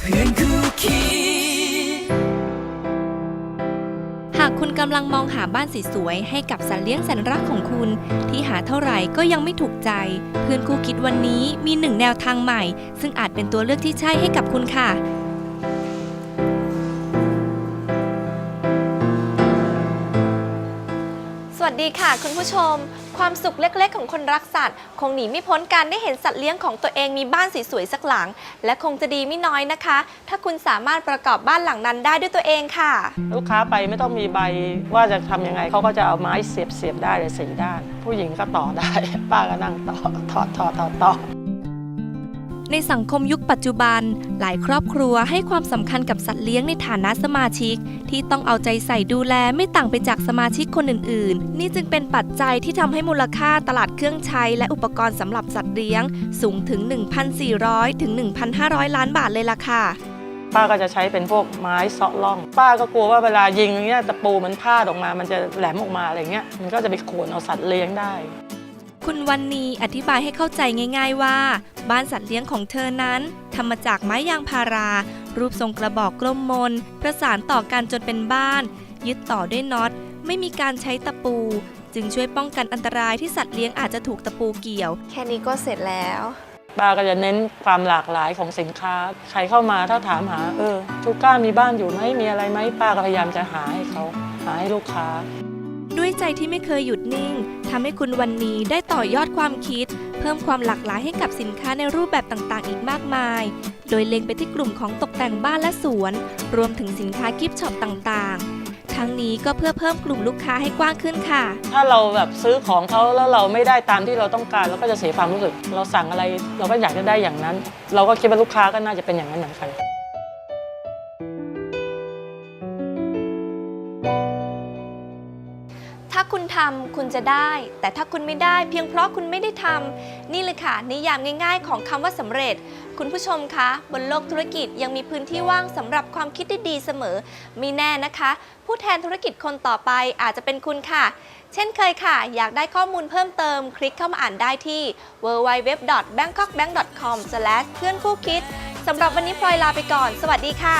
เพื่อนคู่คิดำลังมองหาบ้านสวยๆให้กับสัตว์เลี้ยงแสนรักของคุณ ที่หาเท่าไหร่ก็ยังไม่ถูกใจ เพื่อนคู่คิดวันนี้มีหนึ่งแนวทางใหม่ ซึ่งอาจเป็นตัวเลือกที่ใช่ให้กับคุณค่ะ สดีค่ะ คุณผู้ชม ความสุขเล็กๆ ของคนรักสัตว์ คงหนีไม่พ้นการได้เห็นสัตว์เลี้ยงของตัวเองมีบ้านสวยๆสักหลัง และคงจะดีไม่น้อยนะคะ ถ้าคุณสามารถประกอบบ้านหลังนั้นได้ด้วยตัวเองค่ะ ลูกค้าไปไม่ต้องมีใบว่าจะทำยังไงเขาก็จะเอาไม้เสียบเสียบได้เลยสี่ด้าน ผู้หญิงก็ต่อได้ ป้าก็นั่งต่อถอดถอดถอดต่อ ในสังคมยุคปัจจุบัน หลายครอบครัวให้ความสำคัญกับสัตว์เลี้ยงในฐานะสมาชิก ที่ต้องเอาใจใส่ดูแลไม่ต่างไปจากสมาชิกคนอื่น ๆ นี่จึงเป็นปัจจัยที่ทำให้มูลค่าตลาดเครื่องใช้ และอุปกรณ์สำหรับสัตว์เลี้ยง สูงถึง 1,400 ถึง 1,500 ล้านบาทเลยล่ะค่ะป้าก็จะใช้เป็นพวกไม้เซาะล่อง ป้าก็กลัวว่าเวลายิงเงี้ยตะปูมันพลาดออกมา มันจะแหลมออกมาอะไรเงี้ย มันก็จะไปโขนเอาสัตว์เลี้ยงได้ คุณวันนีอธิบายให้เข้าใจง่าย ๆว่า บ้านสัตว์เลี้ยงของเธอนั้นทำมาจากไม้ยางพารา รูปทรงกระบอกกลมมน ประสานต่อกันจนเป็นบ้าน ยึดต่อด้วยน็อต ไม่มีการใช้ตะปู จึงช่วยป้องกันอันตรายที่สัตว์เลี้ยงอาจจะถูกตะปูเกี่ยว แค่นี้ก็เสร็จแล้ว ป้าก็จะเน้นความหลากหลายของสินค้า ใครเข้ามาถ้าถามหา เออทุกก้ามีบ้านอยู่ไหมมีอะไรไหมป้าก็พยายามจะหาให้เขาหาให้ลูกค้า ด้วยใจที่ไม่เคยหยุดนิ่งทำให้คุณวันนี้ได้ต่อยอดความคิด เพิ่มความหลากหลายให้กับสินค้าในรูปแบบต่างๆ อีกมากมาย โดยเล็งไปที่กลุ่มของตกแต่งบ้านและสวน รวมถึงสินค้ากิฟต์ช็อปต่างๆทั้งนี้ก็เพื่อเพิ่มกลุ่มลูกค้าให้กว้างขึ้นค่ะ ถ้าเราแบบซื้อของเขาแล้วเราไม่ได้ตามที่เราต้องการ เราก็จะเสียความรู้สึก เราสั่งอะไร เราก็อยากจะได้อย่างนั้น เราก็คิดว่าลูกค้าก็น่าจะเป็นอย่างนั้นเหมือนกัน ถ้าคุณทำคุณจะได้ แต่ถ้าคุณไม่ได้เพียงเพราะคุณไม่ได้ทำนี่เลยค่ะ นิยามง่าย ๆ ของคำว่าสำเร็จ คุณผู้ชมคะ บนโลกธุรกิจยังมีพื้นที่ว่างสำหรับความคิดที่ดีเสมอมีแน่นะคะ ผู้แทนธุรกิจคนต่อไปอาจจะเป็นคุณค่ะ เช่นเคยค่ะ อยากได้ข้อมูลเพิ่มเติม คลิกเข้ามาอ่านได้ที่ www.bangkokbank.com เพื่อนคู่คิดสำหรับวันนี้พลอยลาไปก่อน สวัสดีค่ะ